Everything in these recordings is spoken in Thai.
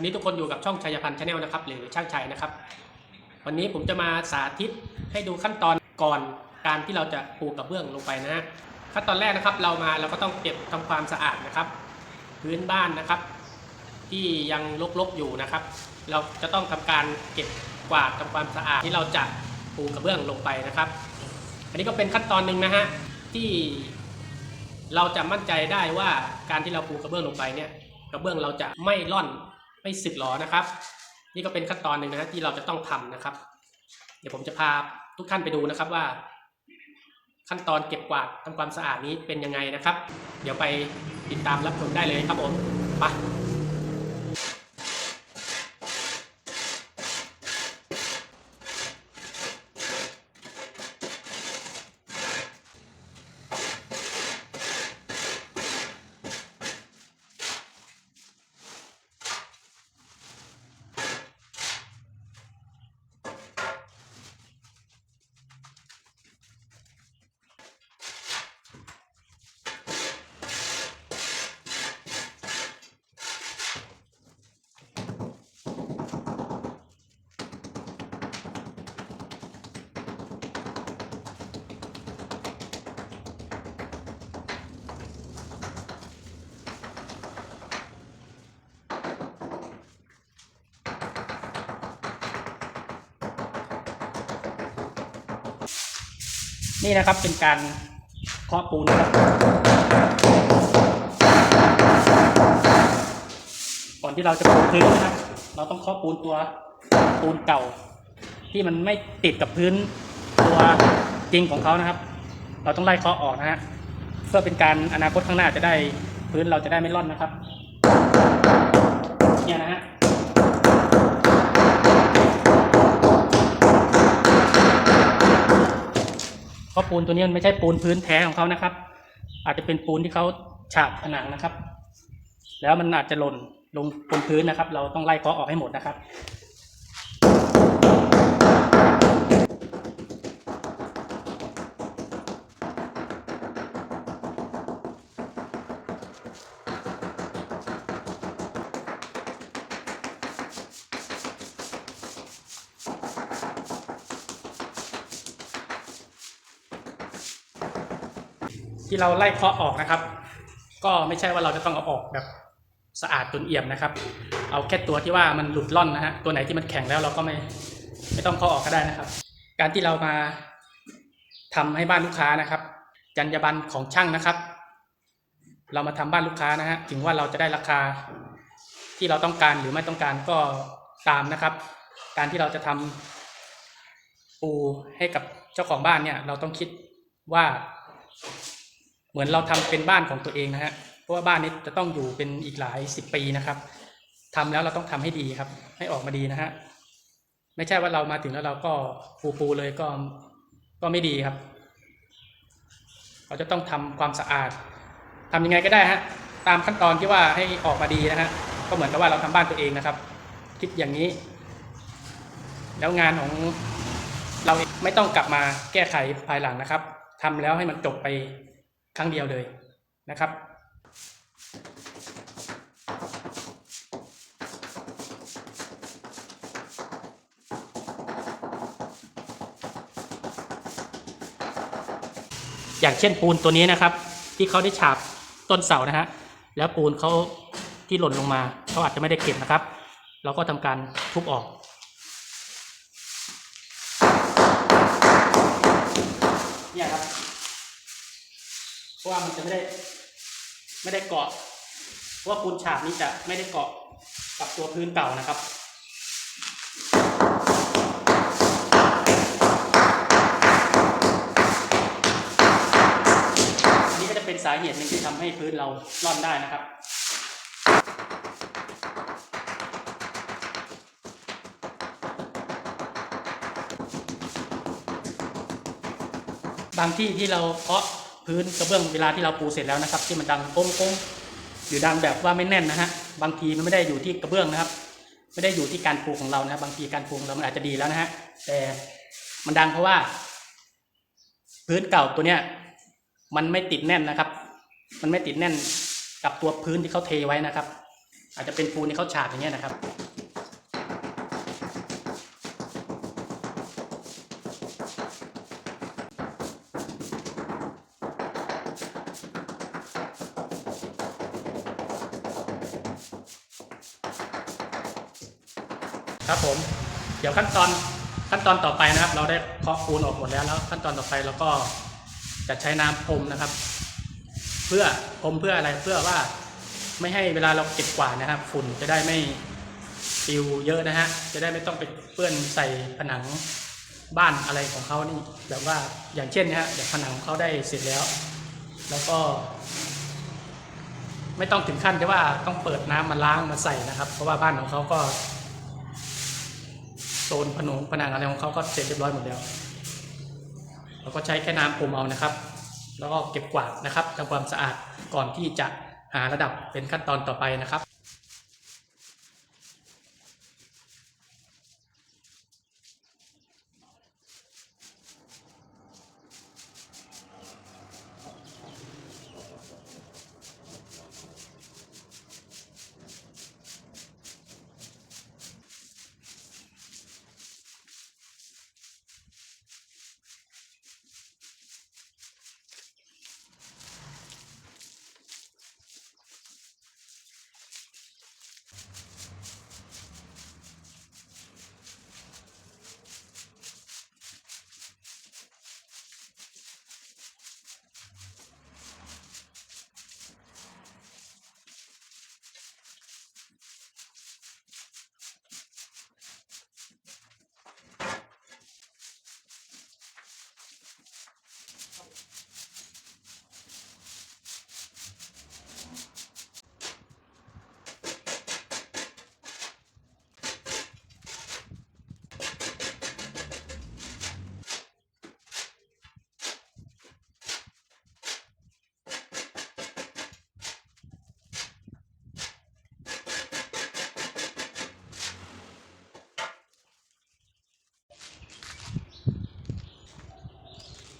วันนี้ทุกคนอยู่กับช่องชัยพันธ์ชาแนลนะครับหรือช่างชัยนะครับ วันนี้ผมจะมาสาธิตให้ดูขั้นตอนก่อนการที่เราจะปูกระเบื้องลงไปนะฮะขั้นตอนแรกนะครับเรามาเราก็ต้องเก็บทำความสะอาดนะครับ พื้นบ้านนะครับ ที่ยังรกๆอยู่นะครับ เราจะต้องทำการเก็บกวาดทำความสะอาดที่เราจะปูกระเบื้องลงไปนะครับ อันนี้ก็เป็นขั้นตอนหนึ่งนะฮะที่เราจะมั่นใจได้ว่าการที่เราปูกระเบื้องลงไปเนี่ยกระเบื้องเราจะไม่ร่อน ไม่สึกหรอนะครับ นี่ก็เป็นขั้นตอนหนึ่งนะฮะที่เราจะต้องทำนะครับ เดี๋ยวผมจะพาทุกท่านไปดูนะครับว่า ขั้นตอนเก็บกวาดทำความสะอาดนี้เป็นยังไงนะครับ เดี๋ยวไปติดตามรับชมได้เลยครับผมไป นี่นะครับเป็นการเคาะปูนนะครับ ก่อนที่เราจะปูพื้นนะครับ เราต้องเคาะปูนตัวปูนเก่า ที่มันไม่ติดกับพื้นตัวจริงของเขานะครับ เราต้องไล่เคาะออกนะฮะเพื่อเป็นการอนาคตข้างหน้าจะได้พื้นเราจะได้ไม่ร่อนนะครับ เนี่ยนะฮะ เพราะปูนตัวนี้มันไม่ใช่ปูนพื้นแท้ของเขานะครับ อาจจะเป็นปูนที่เขาฉาบผนังนะครับ แล้วมันอาจจะหล่นลงบนพื้นนะครับ เราต้องไล่เคาะออกให้หมดนะครับ ที่เราไล่เคาะออกนะครับ ก็ไม่ใช่ว่าเราจะต้องเอาออกแบบสะอาดจนเอี่ยมนะครับ เอาแค่ตัวที่ว่ามันหลุดล่อนนะฮะตัวไหนที่มันแข็งแล้วเราก็ไม่ไม่ต้องเคาะออกก็ได้นะครับ การที่เรามาทำให้บ้านลูกค้านะครับ จรรยาบรรณของช่างนะครับ เรามาทำบ้านลูกค้านะฮะถึงว่าเราจะได้ราคาที่เราต้องการหรือไม่ต้องการก็ตามนะครับ การที่เราจะทำปูให้กับเจ้าของบ้านเนี่ย เราต้องคิดว่า เหมือนเราทำเป็นบ้านของตัวเองนะฮะเพราะว่าบ้านนี้จะต้องอยู่เป็นอีกหลายสิบปีนะครับทำแล้วเราต้องทำให้ดีครับ ให้ออกมาดีนะฮะไม่ใช่ว่าเรามาถึงแล้วเราก็ปูปูๆเลยก็ก็ไม่ดีครับ เราจะต้องทำความสะอาดทำยังไงก็ได้ฮะตามขั้นตอนที่ว่าให้ออกมาดีนะฮะก็เหมือนกับว่าเราทำบ้านตัวเองนะครับ คิดอย่างนี้ แล้วงานของเราไม่ต้องกลับมาแก้ไขภายหลังนะครับทำแล้วให้มันจบไป รั้งเดียวเลยนะครับอย่างเช่นปูนตัวนี้นะครับ ที่เขาได้ฉาบต้นเสานะฮะแล้วปูนเขาที่หล่นลงมาเขาอาจจะไม่ได้เก็บนะครับ เราก็ทำการทุบออก เนี่ยครับ เพราะว่ามันจะไม่ได้ ไม่ได้เกาะเพราะว่าปูนฉาบนี้จะไม่ได้เกาะกับตัวพื้นเก่านะครับอันนี้ก็จะเป็นสาเหตุหนึ่งที่ทำให้พื้นเราร่อนได้นะครับบางที่ที่เราเคาะ พื้นกระเบื้องเวลาที่เราปูเสร็จแล้วนะครับ ที่มันดังโป้งๆหรือดังแบบว่าไม่แน่นนะฮะบางทีมันไม่ได้อยู่ที่กระเบื้องนะครับ ไม่ได้อยู่ที่การปูของเรานะครับบางทีการปูของเรามันอาจจะดีแล้วนะฮะแต่มันดังเพราะว่า พื้นเก่าตัวเนี้ยมันไม่ติดแน่นนะครับ มันไม่ติดแน่นกับตัวพื้นที่เขาเทไว้นะครับ อาจจะเป็นปูนที่เขาฉาบอย่างเงี้ยนะครับ ครับผม เดี๋ยวขั้นตอนขั้นตอนต่อไปนะครับ เราได้เคาะปูนออกหมดแล้วแล้ว ขั้นตอนต่อไปเราก็จะใช้น้ำพรมนะครับ เพื่อพรมเพื่ออะไรเพื่อว่าไม่ให้เวลาเราเก็บกวาดนะครับ ฝุ่นจะได้ไม่ปิวเยอะนะฮะจะได้ไม่ต้องไปเปื้อนใส่ผนังบ้านอะไรของเขานี่แบบว่าอย่างเช่นนะฮะเดี๋ยวผนังของเขาได้เสร็จแล้ว แล้วก็ ไม่ต้องถึงขั้นที่ว่าต้องเปิดน้ำมาล้างมาใส่นะครับ เพราะว่าบ้านของเขาก็ ซนผนงผนังอะไรของเขาก็เสร็จเรียบร้อยหมดแล้ว เราก็ใช้แค่น้ำพรมเอานะครับ แล้วก็เก็บกวาดนะครับทำความสะอาดก่อนที่จะหาระดับเป็นขั้นตอนต่อไปนะครับ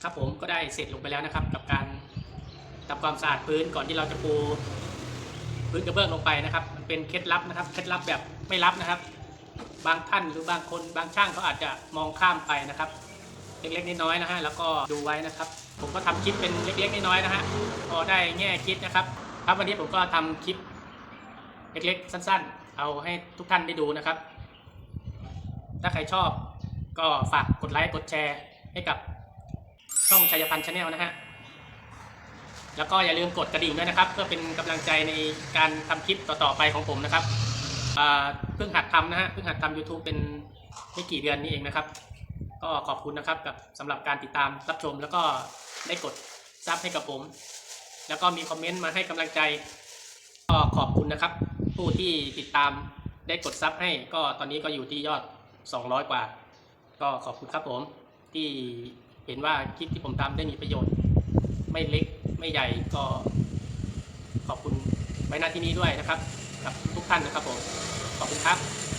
ครับผมก็ได้เสร็จลงไปแล้วนะครับ กับการทำความสะอาดพื้นก่อนที่เราจะปูพื้นกระเบื้องลงไปนะครับ มันเป็นเคล็ดลับนะครับ เคล็ดลับแบบไม่ลับนะครับ บางท่านหรือบางคนบางช่างเขาอาจจะมองข้ามไปนะครับ เล็กๆน้อยๆนะฮะแล้วก็ดูไว้นะครับ ผมก็ทำคลิปเป็นเล็กๆน้อยๆนะฮะพอได้แง่คิดนะครับ ครับวันนี้ผมก็ทำคลิปเล็กๆสั้น ๆ เอาให้ทุกท่านได้ดูนะครับ ถ้าใครชอบก็ฝากกดไลค์กดแชร์ให้กับ ช่องชัยพันธ์ชาแนลนะฮะ แล้วก็อย่าลืมกดกระดิ่งด้วยนะครับ เพื่อเป็นกำลังใจในการทำคลิปต่อๆไปของผมนะครับเพิ่งหัดทำนะฮะเพิ่งหัดทำ YouTube เป็นไม่กี่เดือนนี้เองนะครับ ก็ขอบคุณนะครับกับสำหรับการติดตามรับชม แล้วก็ได้กดซับให้กับผม แล้วก็มีคอมเมนต์มาให้กำลังใจก็ขอบคุณนะครับ ผู้ที่ติดตามได้กดซับให้ ก็ตอนนี้ก็อยู่ที่ยอด 200 กว่า ก็ขอบคุณครับผมที่ เห็นว่าคลิปที่ผมทำได้มีประโยชน์ ไม่เล็กไม่ใหญ่ก็ขอบคุณไว้หน้าที่นี้ด้วยนะครับ กับทุกท่านนะครับผม ขอบคุณครับ